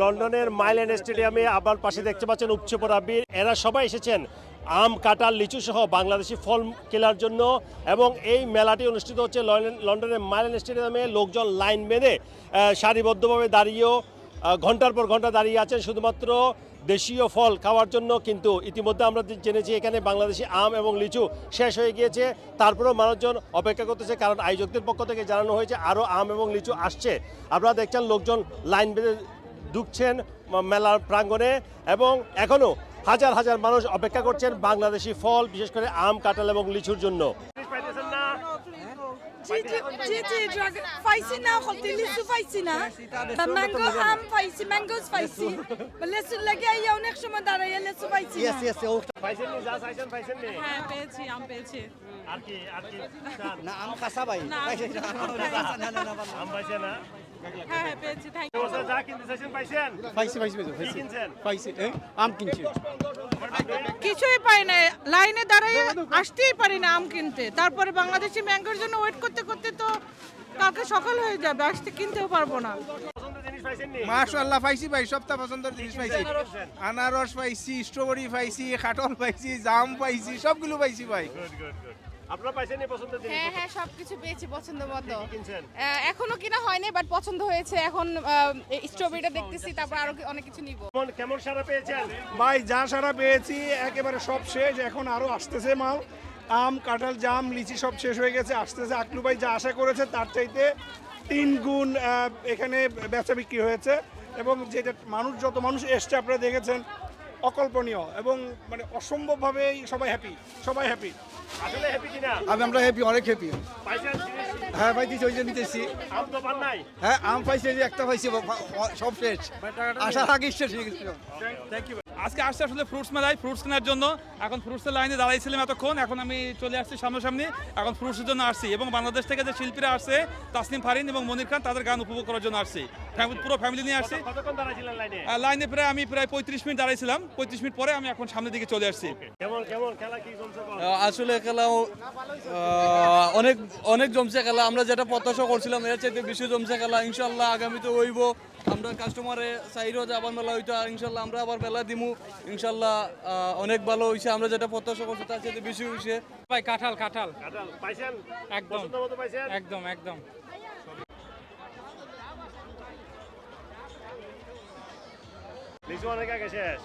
লন্ডনের মাইল্যান্ড স্টেডিয়ামে আবার পাশে দেখতে পাচ্ছেন উপচে পড়া বীর। এরা সবাই এসেছেন আম, কাঁঠাল, লিচু সহ বাংলাদেশি ফল কেনার জন্য এবং এই মেলাটি অনুষ্ঠিত হচ্ছে লন্ডন- লন্ডনের মাইল্যান্ড স্টেডিয়ামে লোকজন লাইন বেঁধে সারিবদ্ধভাবে দাঁড়িয়েও ঘণ্টার পর ঘণ্টা দাঁড়িয়ে আছেন শুধুমাত্র দেশীয় ফল খাওয়ার জন্য। কিন্তু ইতিমধ্যে আমরা জেনেছি এখানে বাংলাদেশি আম এবং লিচু শেষ হয়ে গিয়েছে। তারপরেও মানুষজন অপেক্ষা করতেছে, কারণ আয়োজকদের পক্ষ থেকে জানানো হয়েছে আরও আম এবং লিচু আসছে। আপনারা দেখছেন লোকজন লাইন বেঁধে ঢুকছেন মেলার প্রাঙ্গণে এবং এখনও হাজার হাজার মানুষ অপেক্ষা করছেন বাংলাদেশি ফল বিশেষ করে আম কাঁঠাল এবং লিচুর জন্য হ্যাঁ আর কি আর কি? না আম কাঁচা ভাই না, না না না আম পাইছেন না হ্যাঁ হ্যাঁ পেয়েছি থ্যাংক ইউ যা কিনতে চাইছেন পাইছেন? পাইছি পাইছি পাইছি কিনছেন? পাইছি আম কিনছি। কিছুই পাই না লাইনে দাঁড়িয়ে আসতেই পারি না আম কিনতে। তারপরে বাংলাদেশি ম্যাঙ্গোর জন্য ওয়েট করতে করতে তো কালকে সকাল হয়ে যাবে আসতে কিনতেও পারব না। পছন্দের জিনিস পাইছেননি মাশাআল্লাহ পাইছি ভাই সবটা পছন্দের জিনিস পাইছি। আনারস পাইছি স্ট্রবেরি পাইছি কাটল পাইছি জাম পাইছি সবগুলো পাইছি ভাই। আপনারা পাইছেননি পছন্দের জিনিস? হ্যাঁ হ্যাঁ সবকিছু পেয়েছি পছন্দ মতো। কিনছেন? এখনও কিনা হয়নি বাট পছন্দ হয়েছে। এখন স্ট্রবেরিটা দেখতেছি তারপর আরও অনেক কিছু নিব। কেমন কেমন সারা পেয়েছেন? ভাই যা সারা পেয়েছি একেবারে সব শেষ। এখন আরও আসতেছে মাল। আম কাঁঠাল জাম লিচি সব শেষ হয়ে গেছে আসতেছে। আকলু ভাই যা আশা করেছে তার চাইতে তিন গুণ আহ, এখানে বেচা বিক্রি হয়েছে। এবং যেটা মানুষ যত মানুষ এসছে আপনারা দেখেছেন অকল্পনীয় এবং মানে অসম্ভবভাবেই সবাই হ্যাপি সবাই হ্যাপি আসলে হ্যাপি কিনা? আমি আমরা হ্যাপি অনেক হ্যাপি হ্যাঁ ভাই হ্যাঁ পাইছি ওই যে নিতেছি আম তো পান নাই? হ্যাঁ আম পাইছি একটা পাইছি সব শেষ। আসার আগে শেষ হয়ে গেছিল। আজকে আসছে আসলে ফ্রুটস মেলায় ফ্রুটস কেনার জন্য। এখন ফ্রুটসের লাইনে দাঁড়াইছিলাম এতক্ষণ এখন আমি চলে আসছি সামনাসামনি। এখন ফ্রুটসের জন্য আসছি এবং বাংলাদেশ থেকে যে শিল্পীরা আসছে তাসনিম ফারিন এবং মনির খান তাদের গান উপভোগ করার জন্য আসছি। পুরো ফ্যামিলি নিয়ে আসছি। লাইনে প্রায় আমি প্রায় পঁয়ত্রিশ মিনিট দাঁড়াইছিলাম। পঁয়ত্রিশ মিনিট পরে আমি এখন সামনের দিকে চলে আসছি। কেমন কেমন খেলা কি চলছে বল? আসলে খেলা অনেক অনেক জমছে খেলা। আমরা যেটা প্রত্যাশা করছিলাম এর চাইতে বেশি জমছে খেলা। ইনশাল্লাহ আগামীতে হইব। আমরা কাস্টমারে চাইরও যে আবার মেলা হইতো আর ইনশাল্লাহ আমরা আবার মেলা দিমু। ইনশাল্লাহ অনেক ভালো হয়েছে আমরা যেটা প্রত্যাশা করছি তার চাইতে বেশি হয়েছে ভাই কাঁঠাল কাঁঠাল। কাঁঠাল পাইছেন? একদম। পছন্দ মতো পাইছেন? একদম একদম। লিচু অনেক আগে শেষ।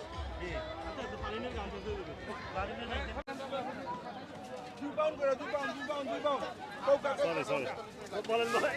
সরি সরি বলেন ভাই